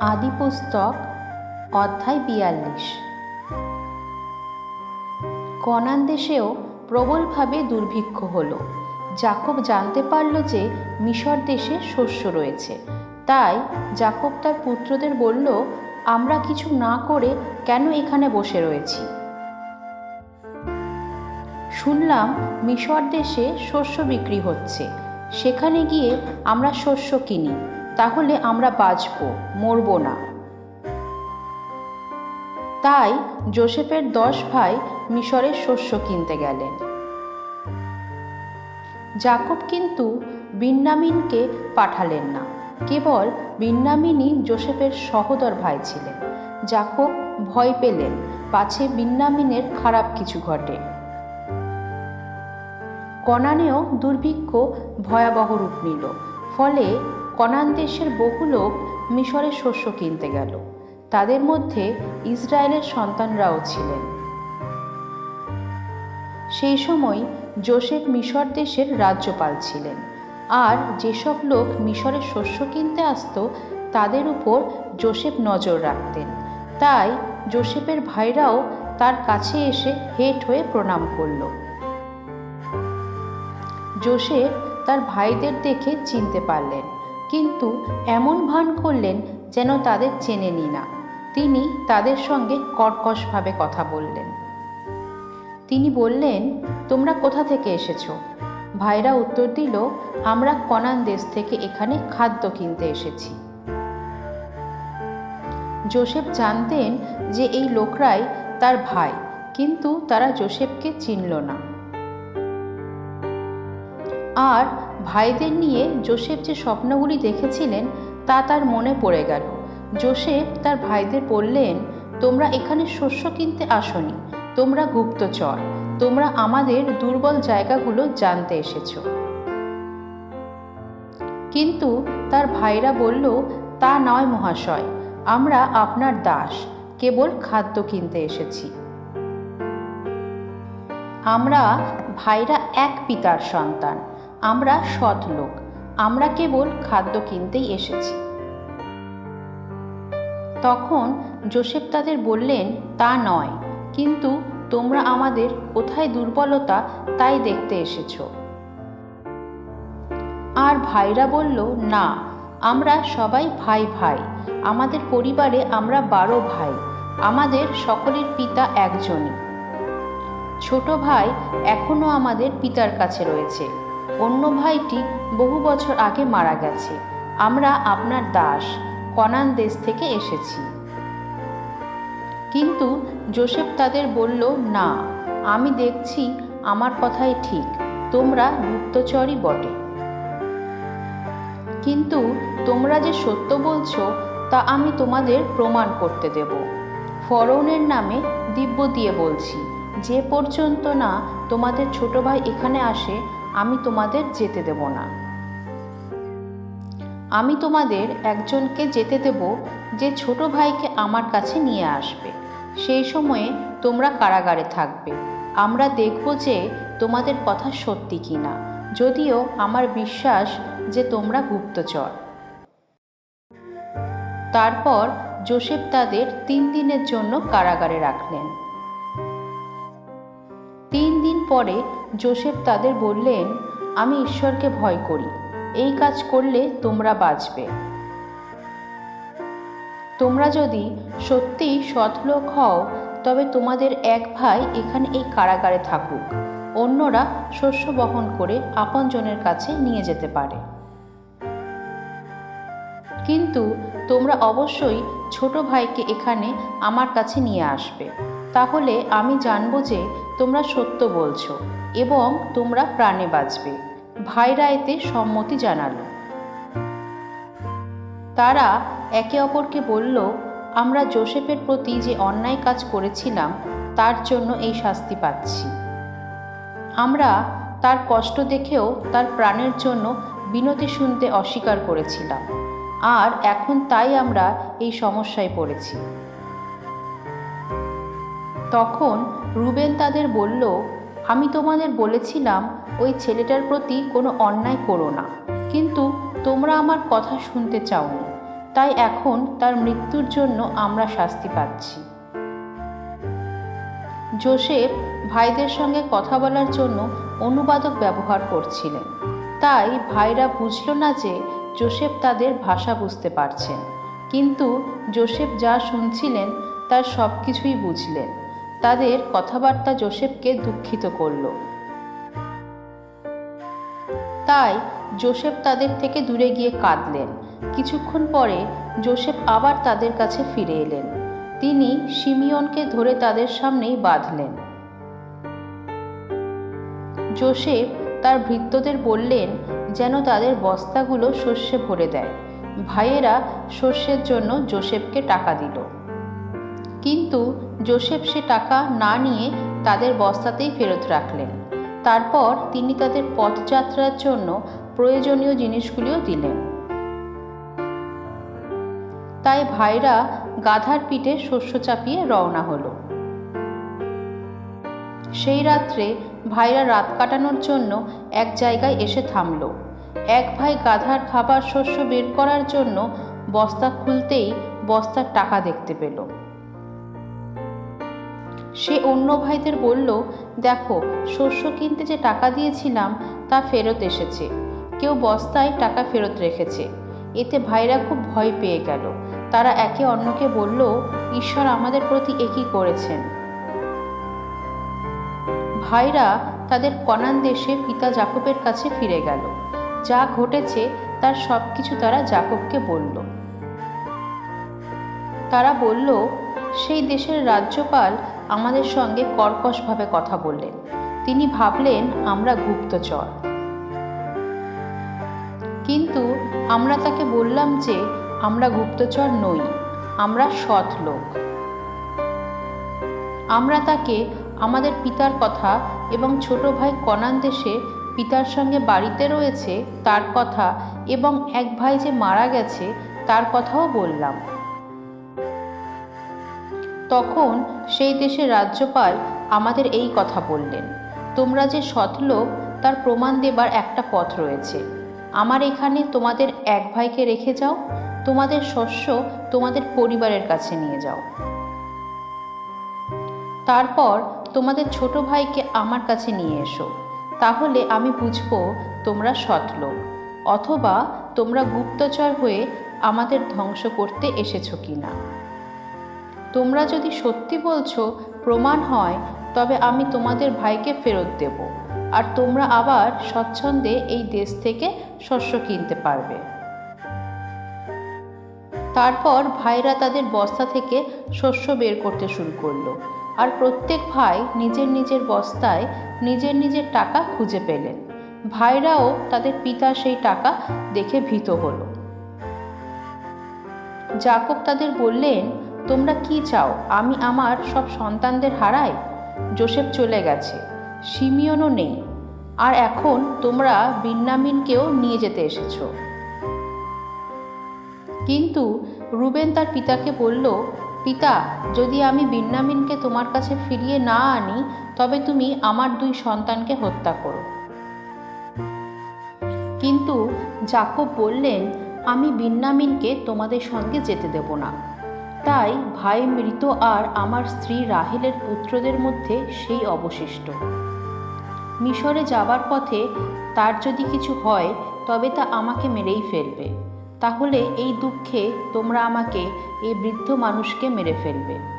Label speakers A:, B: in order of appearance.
A: আদি পুস্তক অধ্যায় বিয়াল্লিশ। কনান দেশেও প্রবলভাবে দুর্ভিক্ষ হলো। জাকব জানতে পারল যে মিশর দেশে শস্য রয়েছে। তাই জাকব তার পুত্রদের বলল, আমরা কিছু না করে কেন এখানে বসে রয়েছি? শুনলাম মিশর দেশে শস্য বিক্রি হচ্ছে। সেখানে গিয়ে আমরা শস্য কিনি। তাহলে আমরা বাঁচব, মরব না। তাই জোসেফের দশ ভাই মিশরের শস্য কিনতে গেলেন। জাকব কিন্তু বিন্নামিনকে পাঠালেন না। কেবল বিন্নামিনই জোসেফের সহোদর ভাই ছিলেন। জাকব ভয় পেলেন, পাছে বিন্নামিনের খারাপ কিছু ঘটে। কনানেও দুর্ভিক্ষ ভয়াবহ রূপ নিল। ফলে কনান দেশের বহু লোক মিশরের শস্য কিনতে গেল। তাদের মধ্যে ইসরায়েলের সন্তানরাও ছিলেন। সেই সময় জোসেফ মিশর দেশের রাজ্যপাল ছিলেন। আর যেসব লোক মিশরের শস্য কিনতে আসতো, তাদের উপর জোসেফ নজর রাখতেন। তাই জোসেফের ভাইরাও তার কাছে এসে হেট হয়ে প্রণাম করল। জোসেফ তার ভাইদের দেখে চিনতে পারলেন। কিন্তু এমন ভান করলেন যেন তাদের চেনে চেনেনি না। তিনি তাদের সঙ্গে কর্কশভাবে কথা বললেন। তিনি বললেন, তোমরা কোথা থেকে এসেছ? ভাইরা উত্তর দিল, আমরা কনান দেশ থেকে এখানে খাদ্য কিনতে এসেছি। জোসেফ জানতেন যে এই লোকরাই তার ভাই, কিন্তু তারা জোসেফকে চিনল না। আর ভাইদের নিয়ে জোসেফ যে স্বপ্নগুলি দেখেছিলেন তা তার মনে পড়ে গেল। জোসেফ তার ভাইদের বললেন, তোমরা এখানে শস্য কিনতে আসনি। তোমরা গুপ্তচর। তোমরা আমাদের দুর্বল জায়গাগুলো জানতে এসেছ। কিন্তু তার ভাইরা বলল, তা নয় মহাশয়, আমরা আপনার দাস। কেবল খাদ্য কিনতে এসেছি। আমরা ভাইরা এক পিতার সন্তান। আমরা সৎ লোক। আমরা কেবল খাদ্য কিনতেই এসেছি। তখন জোসেফ তাদের বললেন, তা নয়, কিন্তু তোমরা আমাদের কোথায় দুর্বলতা তাই দেখতে এসেছ? আর ভাইরা বলল, না, আমরা সবাই ভাই ভাই। আমাদের পরিবারে আমরা বারো ভাই। আমাদের সকলের পিতা একজনই। ছোট ভাই এখনও আমাদের পিতার কাছে রয়েছে। অন্য ভাইটি বহু বছর আগে মারা গেছে। আমরা আপনার দাস, কনান দেশ থেকে এসেছি। কিন্তু জোসেফ তাদের বলল, না, আমি দেখছি আমার কথাই ঠিক, তোমরা গুপ্তচরই বটে। কিন্তু তোমরা যে সত্য বলছো, তা আমি তোমাদের প্রমাণ করতে দেব। ফরৌনের নামে দিব্য দিয়ে বলছি, যে পর্যন্ত না তোমাদের ছোট ভাই এখানে আসে আমি তোমাদের যেতে দেব না। আমি তোমাদের একজনকে যেতে দেব যে ছোট ভাইকে আমার কাছে নিয়ে আসবে। সেই সময়ে তোমরা কারাগারে থাকবে। আমরা দেখব যে তোমাদের কথা সত্যি কি না যদিও আমার বিশ্বাস যে তোমরা গুপ্তচর। তারপর জোসেফ তাদের তিন দিনের জন্য কারাগারে রাখলেন। পরে জোসেফ তাদের বললেন, আমি ঈশ্বরকে ভয় করি। এই কাজ করলে তোমরা বাঁচবে। তোমরা যদি সত্যিই সৎলোক হও, তবে তোমাদের এক ভাই এখানে এই কারাগারে থাকুক। অন্যরা শস্য বহন করে আপনজনের কাছে নিয়ে যেতে পারে। কিন্তু তোমরা অবশ্যই ছোট ভাইকে এখানে আমার কাছে নিয়ে আসবে। তাহলে আমি জানব যে তোমরা সত্য বলছো এবং তোমরা প্রাণে বাঁচবে। ভাইরা এতে সম্মতি জানালো। তারা একে অপরকে বলল, আমরা জোসেফের প্রতি যে অন্যায় কাজ করেছিলাম, তার জন্য এই শাস্তি পাচ্ছি। আমরা তার কষ্ট দেখেও তার প্রাণের জন্য বিনতি শুনতে অস্বীকার করেছিলাম। আর এখন তাই আমরা এই সমস্যায় পড়েছি। তখন রুবেন তাদের বলল, আমি তোমাদের বলেছিলাম, ওই ছেলেটার প্রতি কোনো অন্যায় করো না। কিন্তু তোমরা আমার কথা শুনতে চাওনি। তাই এখন তার মৃত্যুর জন্য আমরা শাস্তি পাচ্ছি। জোসেফ ভাইদের সঙ্গে কথা বলার জন্য অনুবাদক ব্যবহার করছিলেন। তাই ভাইরা বুঝল না যে জোসেফ তাদের ভাষা বুঝতে পারছেন। কিন্তু জোসেফ যা শুনছিলেন, তার সব কিছুই বুঝলেন। তাদের কথাবার্তা জোসেফকে দুঃখিত করল। তাই জোসেফ তাদের থেকে দূরে গিয়ে কাঁদলেন। কিছুক্ষণ পরে জোসেফ আবার তাদের কাছে ফিরে এলেন। তিনি সিমিয়নকে ধরে তাদের সামনেই বাঁধলেন। জোসেফ তার ভৃত্যদের বললেন যেন তাদের বস্তাগুলো শস্যে ভরে দেয়। ভাইয়েরা শস্যের জন্য জোসেফকে টাকা দিল। কিন্তু জোসেফ সে টাকা না নিয়ে তাদের বস্তাতেই ফেরত রাখলেন। তারপর তিনি তাদের পথযাত্রার জন্য প্রয়োজনীয় জিনিসগুলিও দিলেন। তাই ভাইরা গাধার পিঠে শস্য চাপিয়ে রওনা হলো। সেই রাত্রে ভাইরা রাত কাটানোর জন্য এক জায়গায় এসে থামল। এক ভাই গাধার খাবার শস্য বের করার জন্য বস্তা খুলতেই বস্তার টাকা দেখতে পেল। সে অন্য ভাইদের বলল, দেখো, শস্য কিনতে যে টাকা দিয়েছিলাম তা ফেরত এসেছে। কেউ বস্তায় টাকা ফেরত রেখেছে। এতে ভাইরা খুব ভয় পেয়ে গেল। তারা একে অন্যকে বলল, ঈশ্বর আমাদের প্রতি একই করেছেন? ভাইরা তাদের কনান দেশে পিতা জাকবের কাছে ফিরে গেল। যা ঘটেছে, তার সব কিছু তারা জাকবকে বলল। তারা বলল, সেই দেশের রাজ্যপাল আমাদের সঙ্গে কর্কশভাবে কথা বললেন। তিনি ভাবলেন, আমরা গুপ্তচর। কিন্তু আমরা তাকে বললাম যে, আমরা গুপ্তচর নই, আমরা সৎ লোক। আমরা তাকে আমাদের পিতার কথা এবং ছোট ভাই কনান দেশে পিতার সঙ্গে বাড়িতে রয়েছে তার কথা এবং এক ভাই যে মারা গেছে তার কথাও বললাম। তখন সেই দেশের রাজ্যপাল আমাদের এই কথা বললেন, তোমরা যে সৎলোক তার প্রমাণ দেবার একটা পথ রয়েছে। আমার এখানে তোমাদের এক ভাইকে রেখে যাও, তোমাদের শস্য তোমাদের পরিবারের কাছে নিয়ে যাও। তারপর তোমাদের ছোট ভাইকে আমার কাছে নিয়ে এসো। তাহলে আমি বুঝব তোমরা সৎলোক অথবা তোমরা গুপ্তচর হয়ে আমাদের ধ্বংস করতে এসেছ কিনা। তোমরা যদি সত্যি বলছো, প্রমাণ হয়, তবে আমি তোমাদের ভাইকে ফেরত দেব। আর তোমরা আবার স্বচ্ছন্দে এই দেশ থেকে শস্য কিনতে পারবে। তারপর ভাইরা তাদের বস্তা থেকে শস্য বের করতে শুরু করল। আর প্রত্যেক ভাই নিজের নিজের বস্তায় নিজের নিজের টাকা খুঁজে পেলেন। ভাইরাও তাদের পিতা সেই টাকা দেখে ভীত হলো। জাকব তাদের বললেন তোমরা কি চাও? আমি আমার সব সন্তানদের হারাই? জোসেফ চলে গেছে। সিমিয়নও নেই। আর এখন তোমরা বিন্নামিনকেও নিয়ে যেতে এসেছ। কিন্তু রুবেন তার পিতাকে বলল, পিতা, যদি আমি বিন্নামিনকে তোমার কাছে ফিরিয়ে না আনি, তবে তুমি আমার দুই সন্তানকে হত্যা করো। কিন্তু জাকব বললেন, আমি বিন্নামিনকে তোমাদের সঙ্গে যেতে দেব না। তাই ভাই মৃত আর আমার স্ত্রী রাহেলের পুত্রদের মধ্যে সেই অবশিষ্ট। মিশরে যাবার পথে তার যদি কিছু হয়, তবে তা আমাকে মেরেই ফেলবে। তাহলে এই দুঃখে তোমরা আমাকে, এই বৃদ্ধ মানুষকে মেরে ফেলবে।